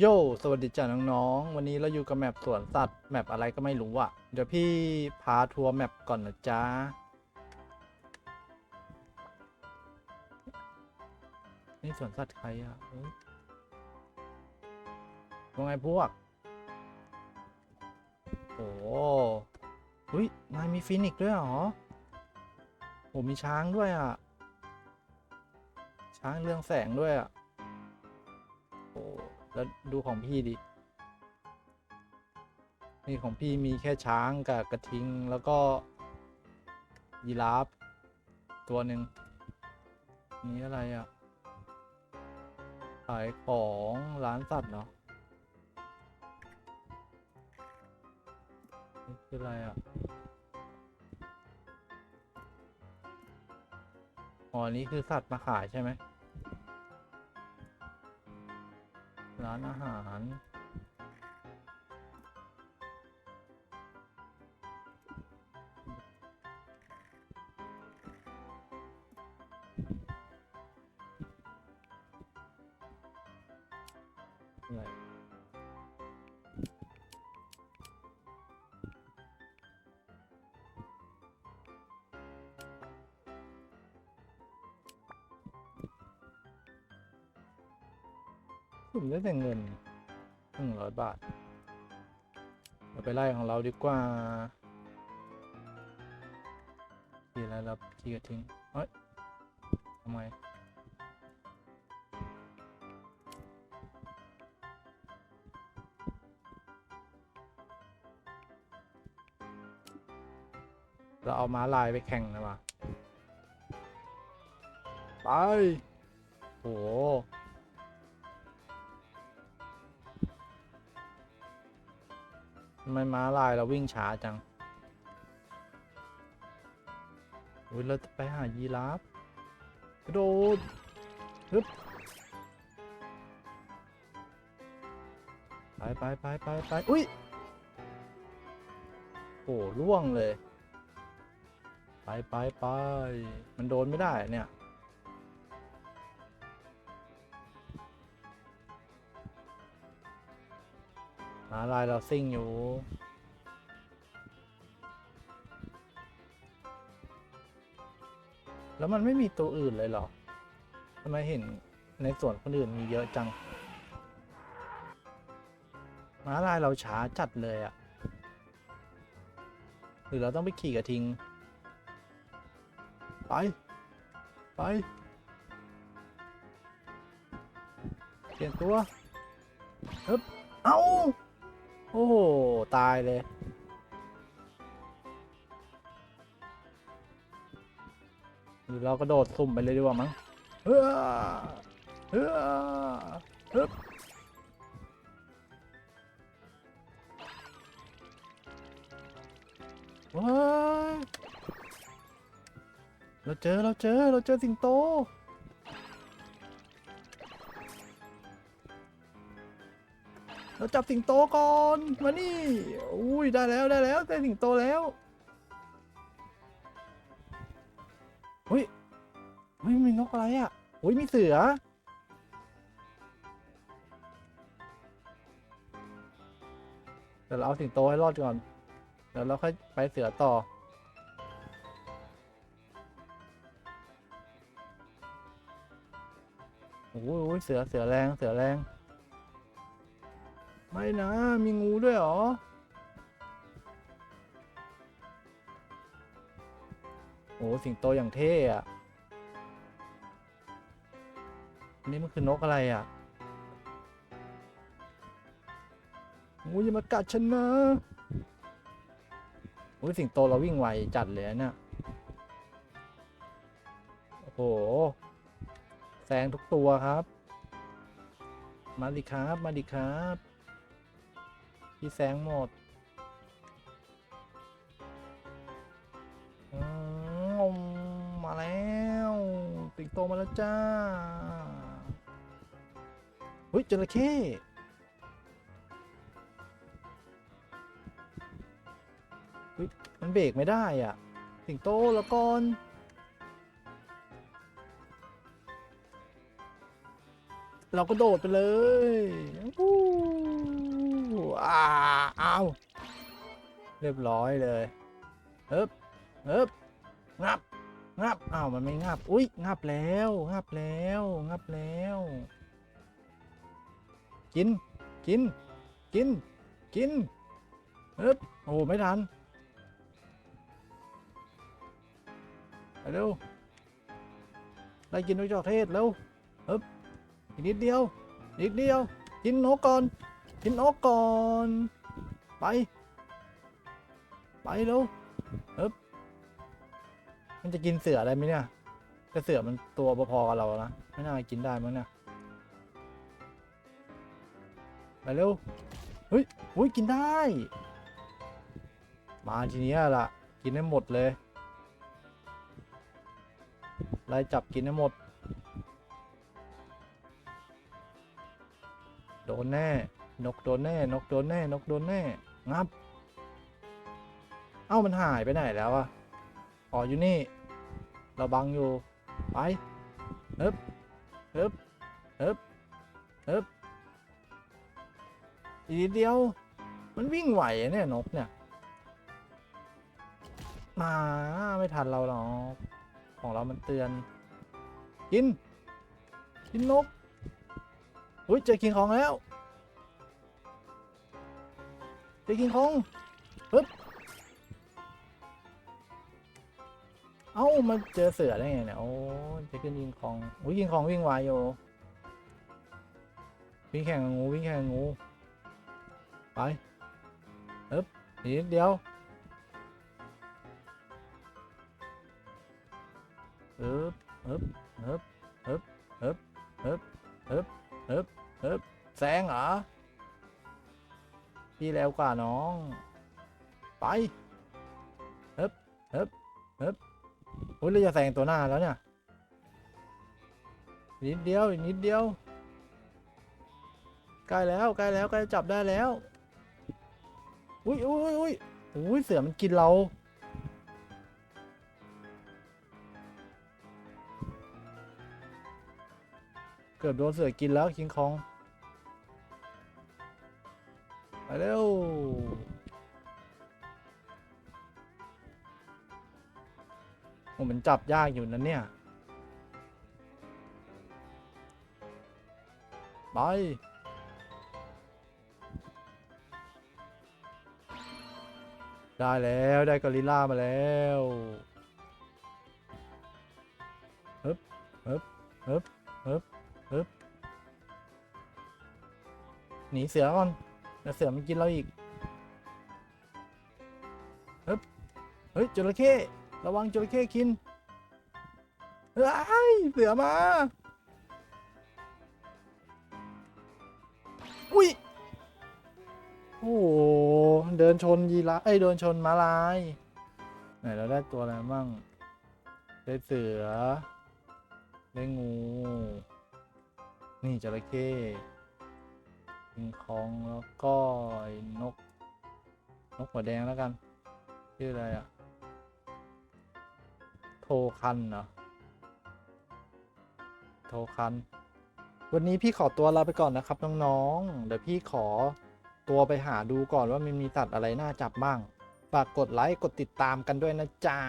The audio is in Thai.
โย สวัสดีจ้าน้องๆ วันนี้เราอยู่กับแมปสวนสัตว์ แมปอะไรก็ไม่รู้อะเดี๋ยวพี่พาทัวร์แมปก่อนนะจ๊ะ นี่สวนสัตว์ใครอะว่าไงพวก โอ้หุ้ยนายมีฟินิกซ์ด้วยเหรอ โอ้มีช้างด้วยอะช้างเรื่องแสงด้วยอะโอ้ แล้วดูของพี่ดิ นี่ของพี่มีแค่ช้างกับกระทิงแล้วก็ยีราฟตัวหนึ่งนี่อะไรอะ่ะ ขายของร้านสัตว์เนาะนี่คืออะไรอะ่ะอ๋อนี่คือสัตว์มาขายใช่ไหม ร้านอาหาร ผมได้แต่เงินหนึ่งร้อยบาท เราไปไล่ของเราดีกว่าขี่อะไรแล้วขี่กระทิ้งเฮ้ยทำไมเราเอาม้าลายไปแข่งนะวะไปโห ทำไมม้าลายเราวิ่งช้าจังอุ้ยเราจะไปหายีราฟกระโดดฮึบไปไปไปไปไปอุ้ยโอ้ล่วงเลย ไปไปไปมันโดนไม่ได้เนี่ย หาลายเราซิ่งอยู่ แล้วมันไม่มีตัวอื่นเลยเหรอทำไมเห็นในส่วนคนอื่นมีเยอะจังม้าลายเราช้าจัดเลยอะหรือเราต้องไปขี่กระทิง ไป ไป เปลี่ยนตัวฮึบเอ้า โอ้โห ตายเลยหรือเรากระโดดสุ่มไปเลยดีกว่ามั้งเฮ้อเฮ้อฮึบว้าเราเจอ เราเจอ เราเจอสิงโต เราจับสิงโตก่อนมานี่อุ้ยได้แล้วได้แล้วได้สิงโตแล้วอุ้ยอุ้ยมีนกอะไรอะอุ้ยมีเสือเดี๋ยวเราเอาสิงโตให้รอดก่อนเดี๋ยวเราค่อยไปเสือต่อโอ้ยเสือเสือแรงเสือแรง ไม่นะ มีงูด้วยเหรอ โอ้สิงโตอย่างเท่อะอันนี่มันคือนกอะไรอะโอ้ยอย่ามากัดฉันนะโอ้ยสิงโตเราวิ่งไวจัดเลยนะเนี่ยโอ้โหแซงทุกตัวครับ มาดิครับ มาดิครับ พี่แสงหมดอมมาแล้วสิงโตมาแล้วจ้าเฮ้ยจระเข้เฮ้ยมันเบรกไม่ได้อะ สิงโตล้วก่อนเราก็โดดไปเลย อ้าว เรียบร้อยเลยเอ๊บเอ๊บงับงับอ้าวมันไม่งับ อุ้ยงับแล้วงับแล้วงับแล้ว กิน กิน กิน กินเอ๊บโอ้ไม่ทันไปเร็วไล่กินนกจอกเทศเร็วเอ๊บอีกนิดเดียว อีกเดียว กินนกก่อน กินนกก่อน ไป ไปเร็วเอ๊บมันจะกินเสืออะไรไหมเนี่ยแต่เสือมันตัวพอๆกับเรานะไม่น่ากินได้มั้งเนี่ยไปเร็วเฮ้ยอุ้ยกินได้ มาทีนี้ล่ะ กินให้หมดเลยไล่จับกินให้หมด โดนแน่ นกโดนแน่ นกโดนแน่ นกโดนแน่ งับ เอ้ามันหายไปไหนแล้วอะอ๋ออยู่นี่ เราบังอยู่ ไปเฮึบเฮึบเฮึบเฮึบอีกนิดเดียว มันวิ่งไหวเนี่ยนกเนี่ย มาไม่ทันเราหรอก ของเรามันเตือน กิน กินนก อุ้ยเจอกิงของแล้ว เจอกิงของฮึบเอ้ามันเจอเสือได้ไงเนี่ย โอ้ยจะขึ้นยิงคองอุ้ยยิงคองวิ่งไวอยู่วิ่งแข่งงู วิ่งแข่งงู ไปเอ๊บอีกนิดเดียวเอ๊บเอ๊บเอ๊บเอ๊บเอ๊บเอ๊บเอ๊บเอ๊บเอ๊บแซงเหรอ พี่แล้วกว่าน้อง ไปเอ๊บเอ๊บเอ๊บโอ้ยเราจะแซงตัวหน้าแล้วเนี่ย นิดเดียวอีกนิดเดียว ใกล้แล้วใกล้แล้วใกล้จับได้แล้ว อุ้ยอุ้ยอุ้ยอุ้ยเสือมันกินเราเกือบโดนเสือกินแล้วคิงคอง เร็วโอ้มันจับยากอยู่นะเนี่ย ไป ได้แล้วได้กอริลล่ามาแล้วฮึบฮึบฮึบฮึบฮึบหนีเสือก่อน เดี๋ยวเสือมันกินเราอีกฮึบเฮ้ยจระเข้ระวังจระเข้กินเฮ้ยเสือมา อุ้ย โอ้โห เดินชนยีราเอ้ยเดินชนม้าลาย ไหนเราได้ตัวอะไรบ้างได้เสือ ได้งู นี่จระเข้ คิงคองแล้วก็นก นกหัวแดงแล้วกัน ชื่ออะไรอะโทคันเหรอ โทคัน วันนี้พี่ขอตัวลาไปก่อนนะครับ น้องๆ เดี๋ยวพี่ขอตัวไปหาดูก่อนว่ามันมีสัตว์อะไรน่าจับบ้าง ฝากกดไลค์ กดติดตามกันด้วยนะจ๊ะ